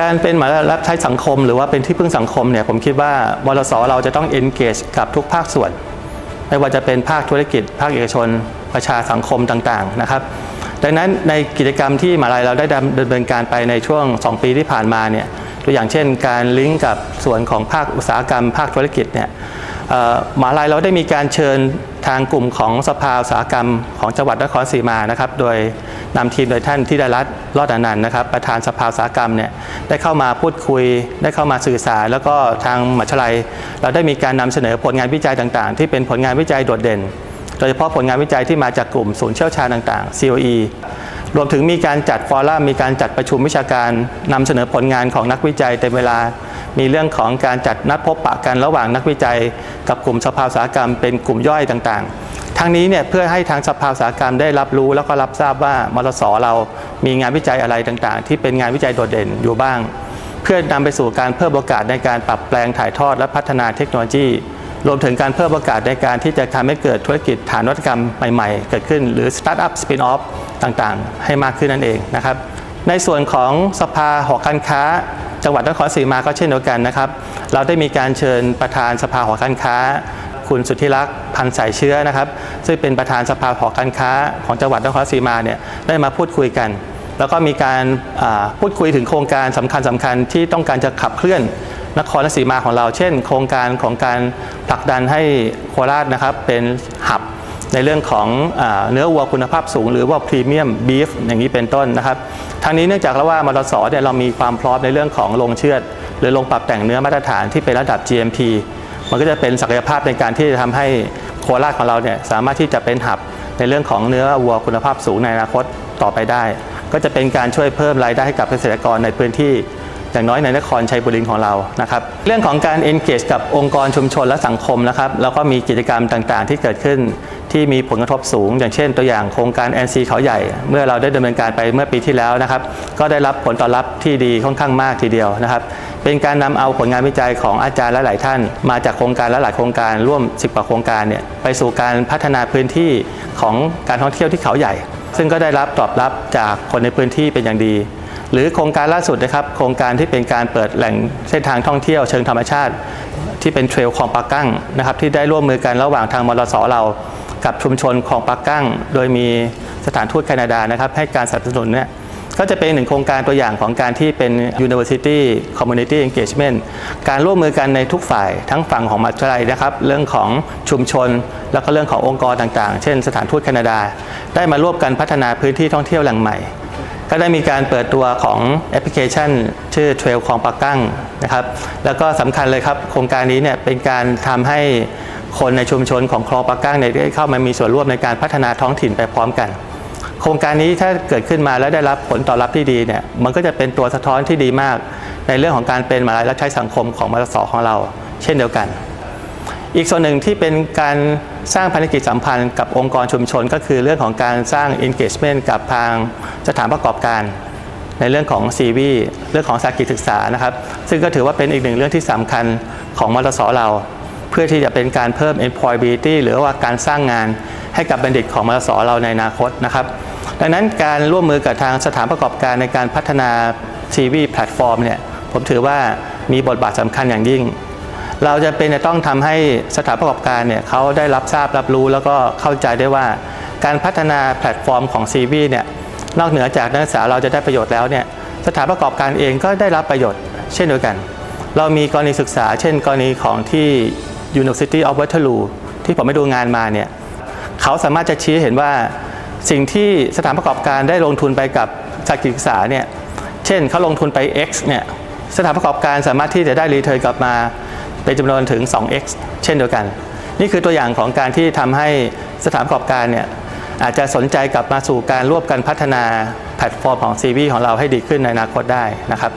การเป็นหมายรับใช้สังคม หรือว่าเป็นที่พึ่งสังคมเนี่ยผมคิดว่ามรสเราจะต้อง engage กับทุกภาคส่วน ไม่ว่าจะเป็นภาคธุรกิจ ภาคเอกชน ประชาสังคมต่างๆนะครับดังนั้นในกิจกรรมที่มหาลัยเราได้ดำเนินการไปในช่วง 2 ปีที่ผ่านมาเนี่ยตัวอย่างเช่น การลิงก์กับส่วนของภาคอุตสาหกรรม ภาคธุรกิจเนี่ยมหาลัยเราได้มีการเชิญทางกลุ่มของสภาอุตสาหกรรมของจังหวัดนครศรีมานะครับ โดยนำทีมโดยท่านที่ได้รัฐรอดอนันต์นะครับ ประธานสภาอุตสาหกรรมเนี่ย ได้เข้ามาพูดคุย ได้เข้ามาสื่อสาร แล้วก็ทางมหาวิทยาลัย เราได้มีการนำเสนอผลงานวิจัยต่างๆ ที่เป็นผลงานวิจัยโดดเด่น โดยเฉพาะผลงานวิจัยที่มาจากกลุ่มศูนย์เชี่ยวชาญต่างๆ COE รวมถึงมีการจัดฟอรัมมีการจัดประชุมวิชาการนำเสนอผลงานของนักวิจัยเต็มเวลา มีเรื่องของการจัดนัดพบปะกันระหว่างนักวิจัย กับกลุ่มสภาอุตสาหกรรมเป็นกลุ่มย่อยต่างๆ ทั้งนี้เนี่ยเพื่อให้ทางสภาอุตสาหกรรมได้รับรู้ แล้วก็รับทราบว่ามรสเรามีงานวิจัยอะไรต่างๆ ที่เป็นงานวิจัยโดดเด่นอยู่บ้าง เพื่อนำไปสู่การเพิ่มโอกาสในการปรับแปลงถ่ายทอดและพัฒนาเทคโนโลยี รวมถึงการเพิ่มโอกาสในการที่จะทำให้เกิดธุรกิจฐานวัตกรรมใหม่ๆ เกิดขึ้นหรือสตาร์ทอัพสปินออฟต่างๆ ให้มากขึ้นนั่นเองนะครับในส่วนของสภาหอการค้า จังหวัดนครศรีมาก็เช่นเดียวกันนะครับ เราได้มีการเชิญประธานสภาหอการค้า คุณสุทธิรักษ์พันสายเชื้อนะครับ ซึ่งเป็นประธานสภาหอการค้าของจังหวัดนครศรีมาเนี่ยได้มาพูดคุยกัน แล้วก็มีการพูดคุยถึงโครงการสำคัญสคัญๆที่ต้องการจะขับเคลื่อนนครศรีมาของเรา เช่น โครงการของการผลักดันให้โคราชนะครับเป็นหับในเรื่องของอเนื้อวัวคุณภาพสูง หรือว่าพรีเมียมบีฟอย่างนี้เป็นต้นนะครับทางนี้เนื่องจากวว่ามรสเนี่ยเรามีความพร้อมในเรื่องของโรงเชือด หรือโรงปรับแต่งเนื้อมาตรฐานที่เป็นระดับ GMP มันก็จะเป็นศักยภาพในการที่จะทำให้โคราชของเราเนี่ยสามารถที่จะเป็นหับในเรื่องของเนื้อวัวคุณภาพสูงในอนาคตต่อไปได้ ก็จะเป็นการช่วยเพิ่มรายได้ให้กับเกษตรกรในพื้นที่ อย่างน้อยในนครชัยบุรีของเรานะครับเรื่องของการ engage กับองค์กรชุมชนและสังคมนะครับแล้วก็มีกิจกรรมต่างๆ ที่เกิดขึ้นที่มีผลกระทบสูง อย่างเช่นตัวอย่างโครงการ NC เขาใหญ่ เมื่อเราได้ดำเนินการไปเมื่อปีที่แล้วนะครับก็ได้รับผลตอบรับที่ดีค่อนข้างมากทีเดียวนะครับเป็นการนำเอาผลงานวิจัยของอาจารย์และหลายท่าน มาจากโครงการและหลายโครงการร่วม 10 กว่าโครงการเนี่ยไปสู่การพัฒนาพื้นที่ของการท่องเที่ยวที่เขาใหญ่ ซึ่งก็ได้รับตอบรับจากคนในพื้นที่เป็นอย่างดี หรือโครงการล่าสุดนะครับ โครงการที่เป็นการเปิดแหล่งเส้นทางท่องเที่ยวเชิงธรรมชาติ ที่เป็นเทรลคลองปากั้งนะครับ ที่ได้ร่วมมือกันระหว่างทางมรสเรากับชุมชนคลองปากั้ง โดยมีสถานทูตแคนาดานะครับ ให้การสนับสนุนเนี่ยก็จะเป็นหนึ่งโครงการตัวอย่างของการที่เป็น University Community Engagement การร่วมมือกันในทุกฝ่ายทั้งฝั่งของมหาวิทยาลัยนะครับ เรื่องของชุมชน แล้วก็เรื่องขององค์กรต่างๆ เช่นสถานทูตแคนาดา ได้มาร่วมกันพัฒนาพื้นที่ท่องเที่ยวแหล่งใหม่ ก็ได้มีการเปิดตัวของแอปพลิเคชัน ชื่อเทรลคลองปากกั้งนะครับ แล้วก็สำคัญเลยครับ โครงการนี้เนี่ยเป็นการทำให้คนในชุมชนของคลองปากกั้งเนี่ยได้เข้ามามีส่วนร่วมในการพัฒนาท้องถิ่นไปพร้อมกัน โครงการนี้ถ้าเกิดขึ้นมาแล้วได้รับผลตอบรับที่ดีเนี่ยมันก็จะเป็นตัวสะท้อนที่ดีมาก ในเรื่องของการเป็นมาลัยรับใช้สังคมของมรสของเรา เช่นเดียวกัน อีกส่วนหนึ่งที่เป็นการสร้างพันธกิจสัมพันธ์กับองค์กรชุมชน ก็คือเรื่องของการสร้าง engagement กับทางสถานประกอบการในเรื่องของ CV เรื่องของสากิจศึกษานะครับ ซึ่งก็ถือว่าเป็นอีกหนึ่งเรื่องที่สำคัญของมรสเรา เพื่อที่จะเป็นการเพิ่ม employability หรือว่าการสร้างงานให้กับบัณฑิตของมรสเราในอนาคตนะครับ ดังนั้นการร่วมมือกับทางสถานประกอบการในการพัฒนา CV แพลตฟอร์มเนี่ยผมถือว่ามีบทบาทสำคัญอย่างยิ่ง เราจะเป็นจะต้องทำให้สถานประกอบการเนี่ยเขาได้รับทราบรับรู้แล้วก็เข้าใจได้ว่า การพัฒนาแพลตฟอร์มของ CV เนี่ยนอกเหนือจากนักศึกษาเราจะได้ประโยชน์แล้วเนี่ยสถานประกอบการเองก็ได้รับประโยชน์ เช่นเดียวกัน เรามีกรณีศึกษา เช่น กรณีของที่ University of Waterloo ที่ผมไปดูงานมาเนี่ยเขาสามารถจะชี้เห็นว่าสิ่งที่สถานประกอบการได้ลงทุนไปกับสากิจศึกษาเนี่ยเช่นเขาลงทุนไป X เนี่ยสถานประกอบการสามารถที่จะได้รีเทิร์นกลับมา เป็นจำนวนถึง 2x เช่นเดียวกัน นี่คือตัวอย่างของการที่ทำให้สถานประกอบการเนี่ยอาจจะสนใจกลับมาสู่การร่วมกันพัฒนาแพลตฟอร์มของ CV ของเราให้ดีขึ้นในอนาคตได้นะครับ